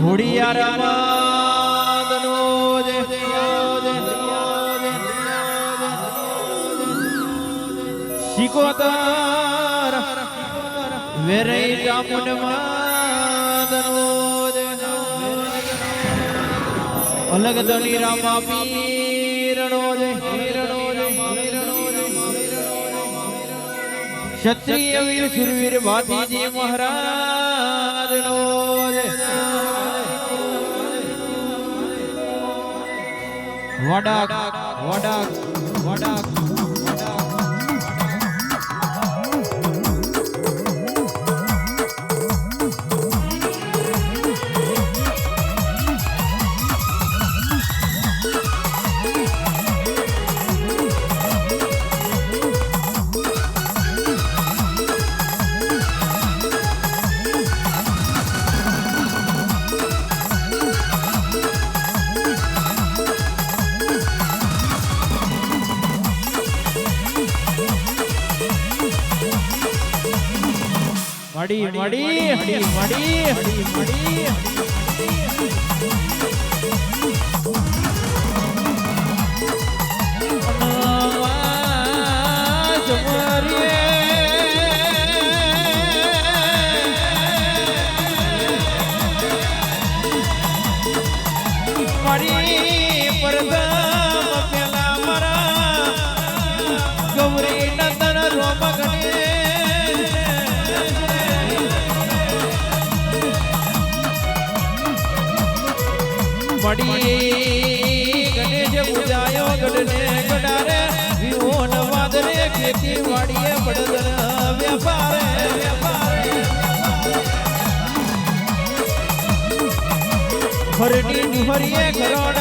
ઘોડિયાર માદનો શિકોતર, વેરઈ ચામુંડ માદનો અલગ દલી રામા પીરણો જય પીરણો ક્ષત્રિય વીર સુરવીર ભાતીજી મહારાજ. વડાક વડક વડાક હરડી ડુહરીએ ઘરોડ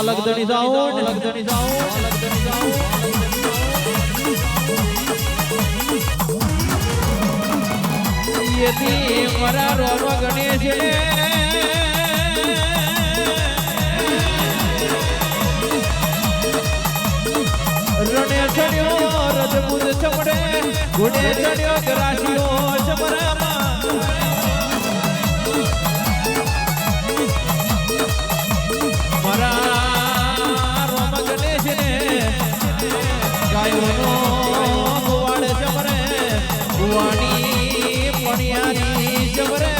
વાહ લગદણી જાઓ લગદણી જાઓ લગદણી જાઓ. યતી મારા રોમ ગણેશ. ને રણે ચડ્યો, રજપૂત ચમડે ઘોડે ચડ્યો ગરાશીઓ ચમરામાં ગુવાણી પણિયારી ચમરે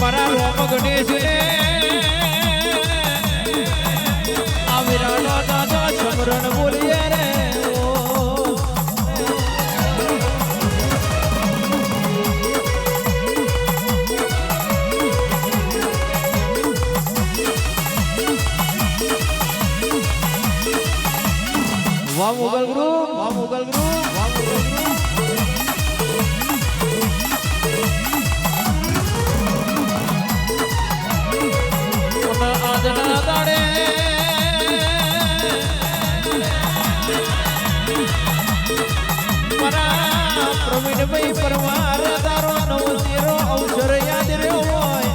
મારા રોમ ગણેશ દાડે. મારા પ્રવીણભાઈ પરમાર તારો નવો ચહેરો અવસર યાદ રહ્યો હોય.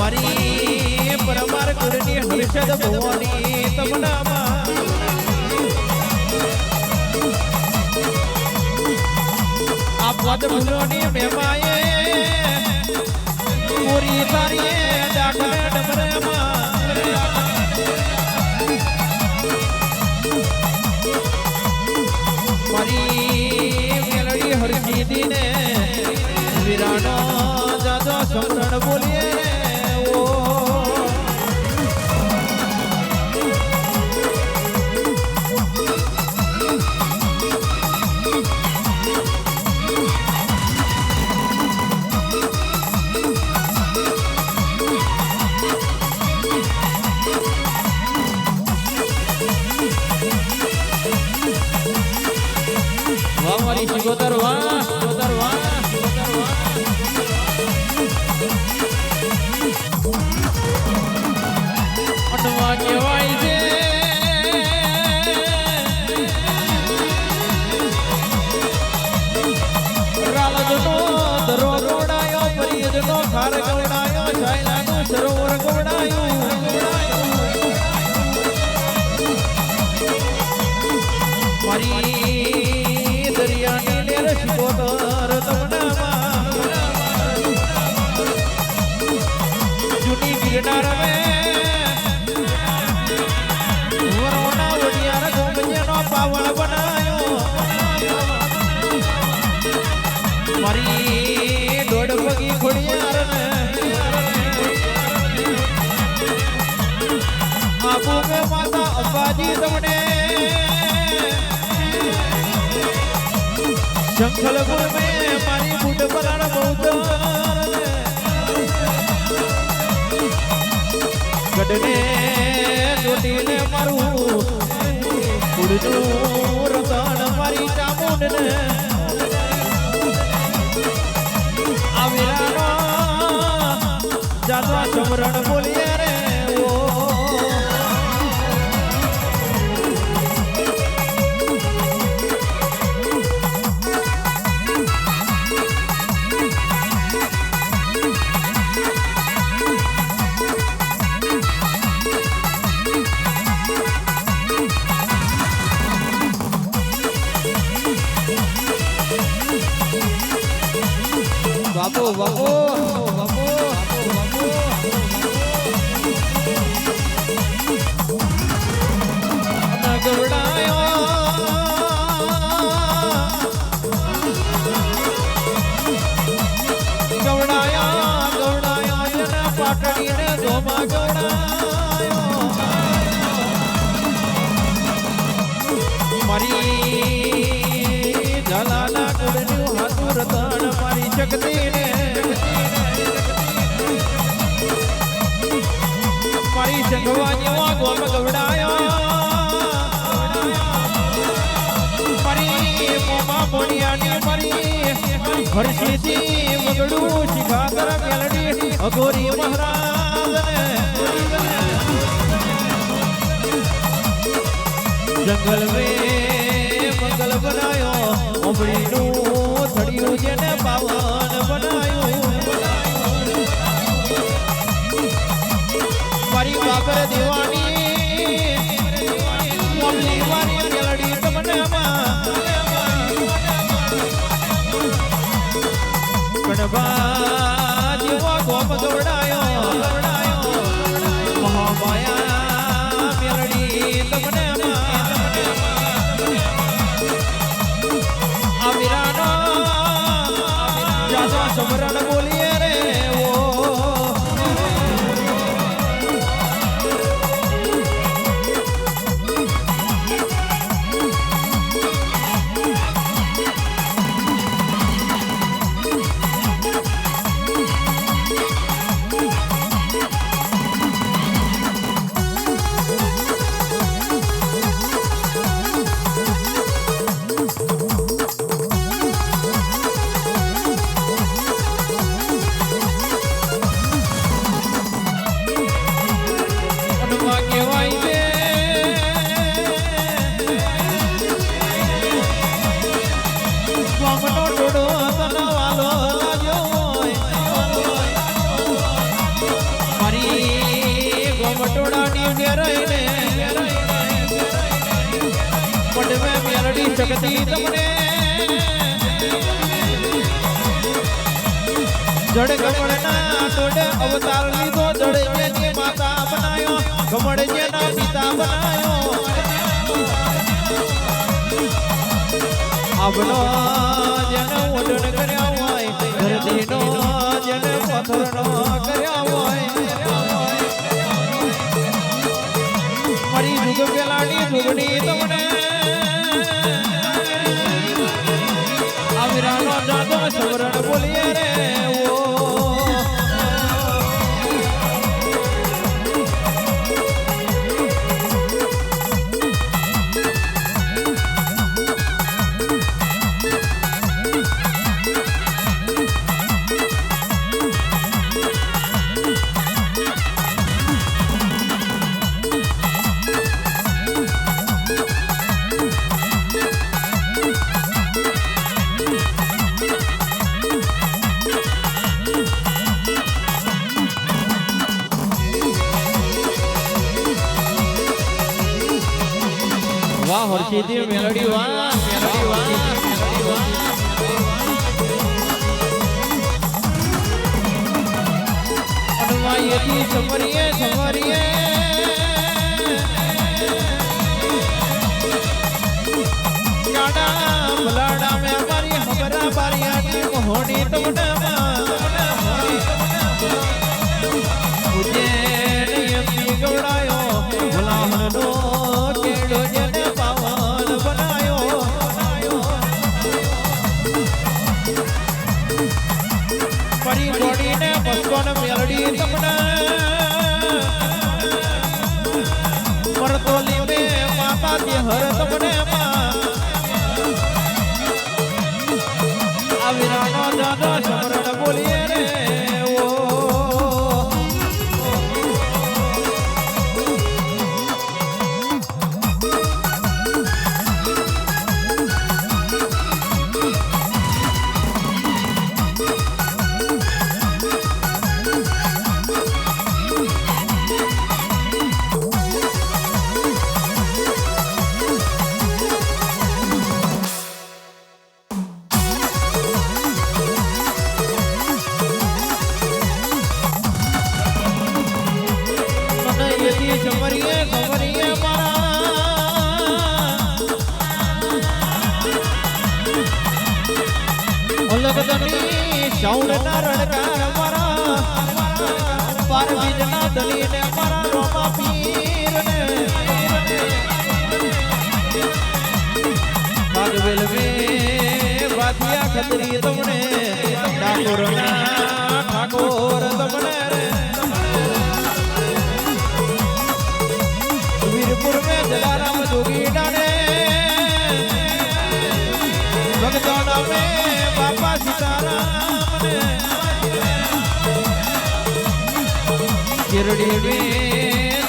મારી પરમાર કુળની હર્ષદ ભવાની. ફૂલોની મેમાએ પૂરી તારીએ ડાકરે ડમરેમાં મારી મેલડી હરજી દીને on you. તમને જંગલ ગુણ મે મારી જાદવા સમરણ મારી શક્તિને મારી સંગવાનીમાં ગોમ ગવડાયો મારી મોમા મોડિયાની મારી હર્ષિથી મગડું શિખાતર મેલડી અઘોરી મહારાજ જંગલ મે મંગલ બનાયો. ઉમડીનું થડિયું જેને Bye. આવડો જન ઓડણ કર્યા હોય, ધરતીનો જન પથરનો કર્યા હોય. મારી દુઃખ પેલાડી દુગણી તમને. આવરાનો દાદો સવરણ બોલીએ રે. સીધી મેલડી વા મેલડી વા મેલડી વા છપરીએ ઠાકોરના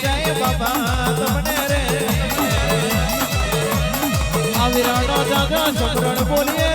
જય બાબા તમને રે આ વિરાણો દાદા ચક્રણ બોલીએ.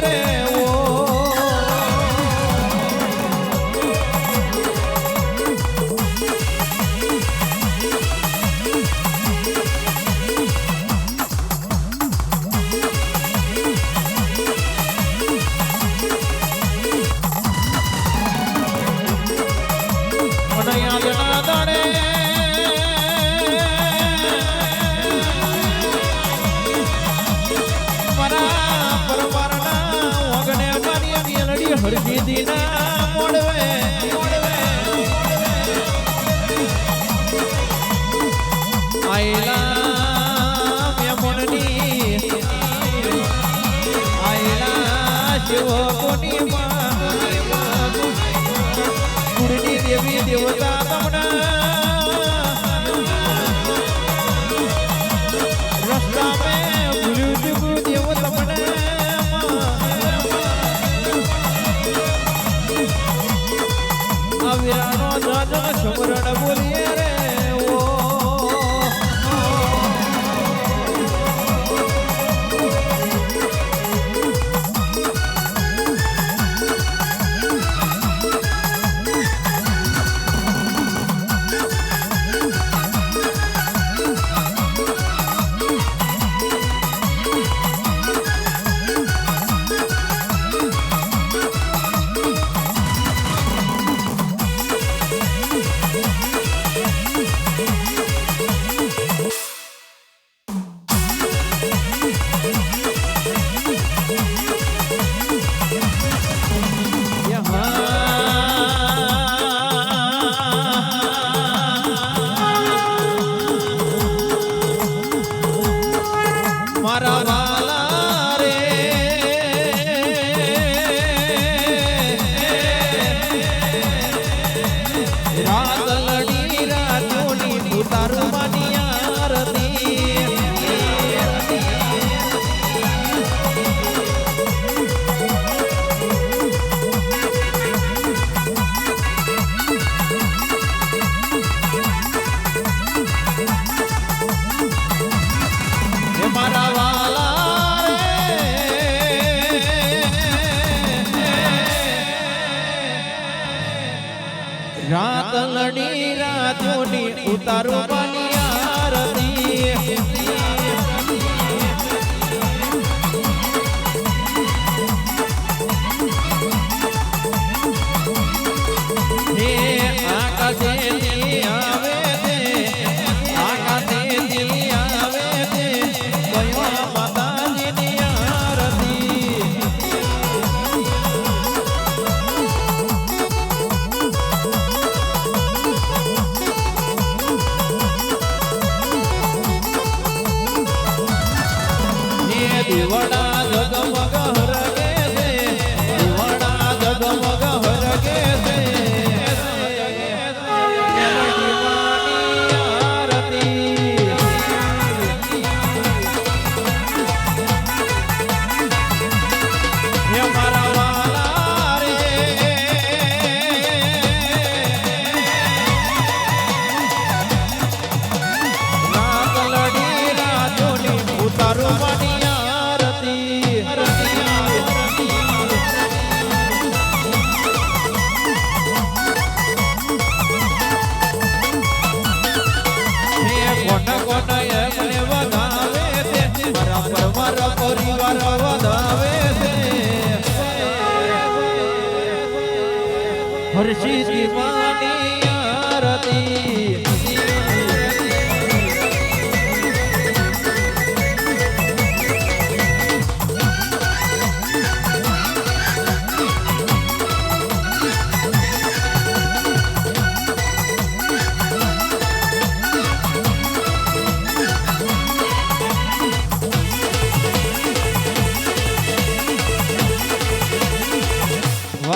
parou. o.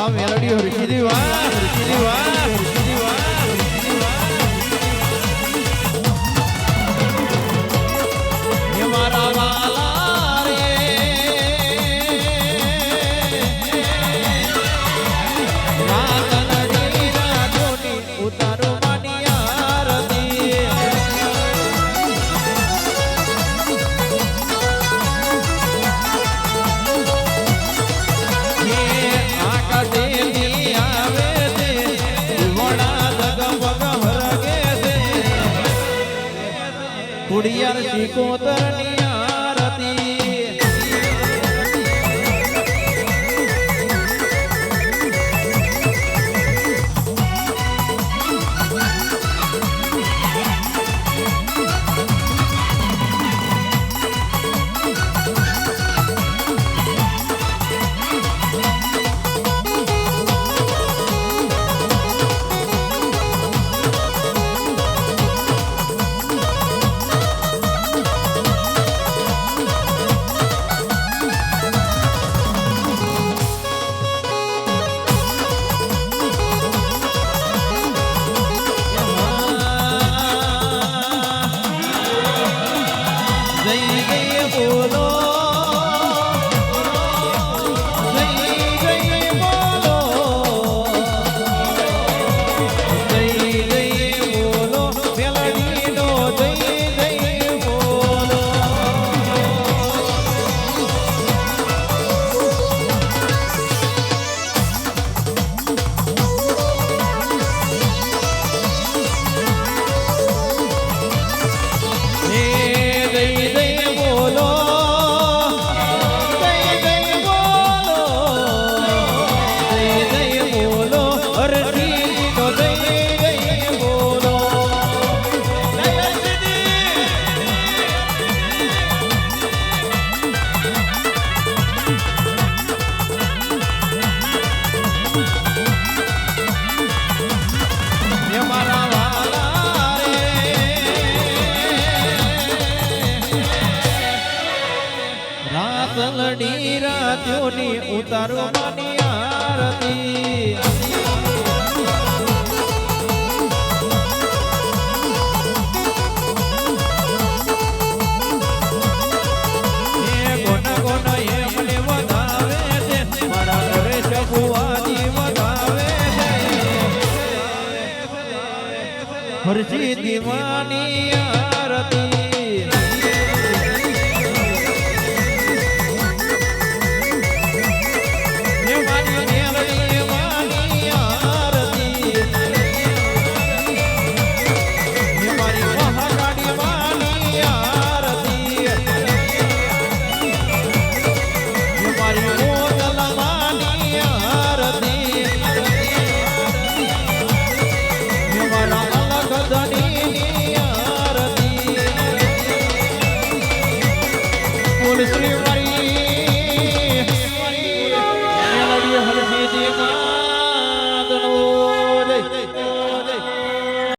વાહ મેલડીઓ ઋષિજી વાહ ઋષિજી વાહ ઋષિજી મારા કોતરણી